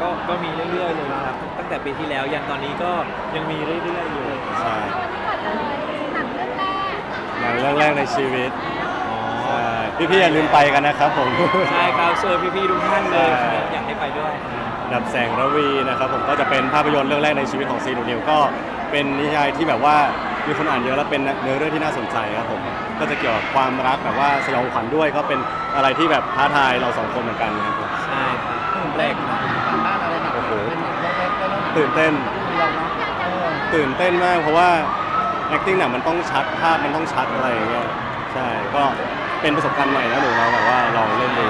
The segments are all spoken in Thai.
ก็ก็มีเรื่อยๆเลยนะครับตั้งแต่ปีที่แล้วยันตอนนี้ก็ยังมีเรื่อยๆอยู่ใช่เอาวันนี้ก่อนเลยหนังเรื่องแรกหนังเรื่องแรกในชีวิตอ๋อใช่พี่ๆอย่าลืมไปกันนะครับผม ใช่ครับเชิญพี่ๆทุกท่านเลยใช่อยากให้ไปด้วยดับแสงระวีนะครับผมก็จะเป็นภาพยนตร์เรื่องแรกในชีวิตของซีนูนิวก็เป็นนิยายที่แบบว่ามีคนอ่านเยอะและเป็นเนื้อเรื่องที่น่าสนใจครับผมก็จะเกี่ยวกับความรักแบบว่าสยองขวัญด้วยก็เป็นอะไรที่แบบท้าทายเราสองคนเหมือนกันครับผมใช่ครับแรกนะ ตื่นเต้นเดียวเนาะเออตื่นเต้นมากเพราะว่า acting หนังมันต้องชัดภาพมันต้องชัดอะไรอย่างเงี้ยใช่ก็เป็นประสบการณ์ใหม่นะหนูเราแบบว่าลองเล่นดู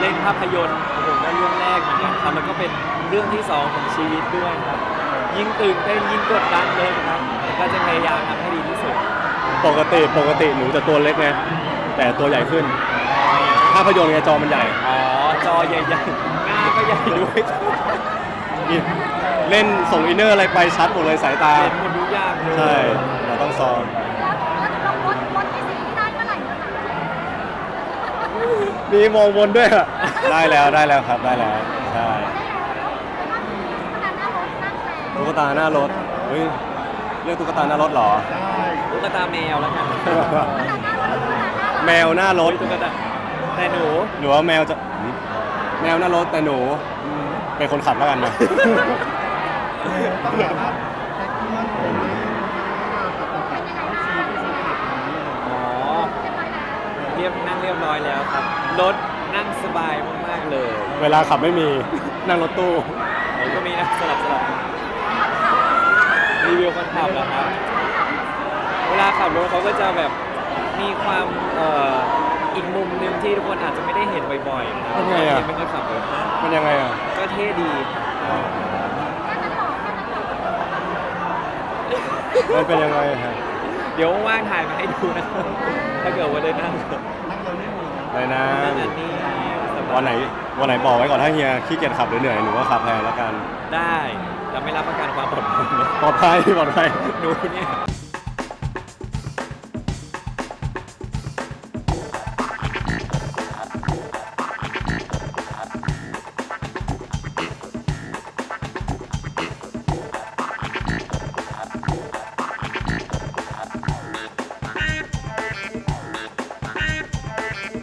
เล่นภาพยนตร์ผมก็เรื่องแรกเหมือนกันครับแล้วก็เป็นเรื่องที่สองของชีวิตด้วยครับ ยิ่งตื่นเต้นยิ่งกดดันเลยครับแต่ก็จะพยายามทำให้ดีที่สุด ปกติปกติหนูจะตัวเล็กไงแต่ตัวใหญ่ขึ้น ภาพยนตร์ไงจอมันใหญ่ อ๋อ จอใหญ่ๆหน้าก็ใหญ่ด้วย นี่เล่นส่งอินเนอร์อะไรไปชัดหมดเลยสายตาเห็นหมดทุกอย่างเลยใช่ เราต้องซ้อม แล้วรถรถรถที่สีที่ได้เมื่อไหร่เมื่อไหร่มีมองบนด้วยอะได้แล้วได้แล้วครับได้แล้ว ใช่แล้วก็ขนาดหน้ารถนั่งแต่ตุ๊กตาหน้ารถเฮ้ยเรื่องตุ๊กตาหน้ารถเหรอใช่ตุ๊กตาแมวแล้วกันขนาดหน้ารถขนาดหน้ารถแมวหน้ารถตุ๊กตาแต่หนูหรือว่าแมวจะ แมวหน้ารถแต่หนู เป็นคนขับแล้วกันนะ ต้องแบบว่าแท็กเพื่อนคนนี้แบบแบบแบบซีที่สุดนี้อ๋อเรียบร้อยแล้วเรียบนั่งเรียบร้อยแล้วครับ รถนั่งสบายมากๆเลยเวลาขับไม่มีนั่งรถตู้ ผมก็มีนะสลับสลับรีวิวคนขับแล้วครับ เวลาขับรถเขาก็จะแบบมีความเอ่อ อีกมุมหนึ่งที่ทุกคนอาจจะไม่ได้เห็นบ่อยๆนะเป็นไงอะ ไม่ค่อยขับรถมันยังไงอะก็เท่ดีมันเป็นยังไงฮะเดี๋ยวว่างๆถ่ายมาให้ดูนะครับถ้าเกิดว่าได้นั่งนั่งเร็วนี่หนูไหนนะนั่งอันนี้สบายวันไหนวันไหนบอกไว้ก่อนถ้าเฮียขี้เกียจขับหรือเหนื่อยหนูก็ขับแทนแล้วกันได้แต่ไม่รับประกันความปลอดภัยนะปลอดภัยปลอดภัย หนูเนี่ยใ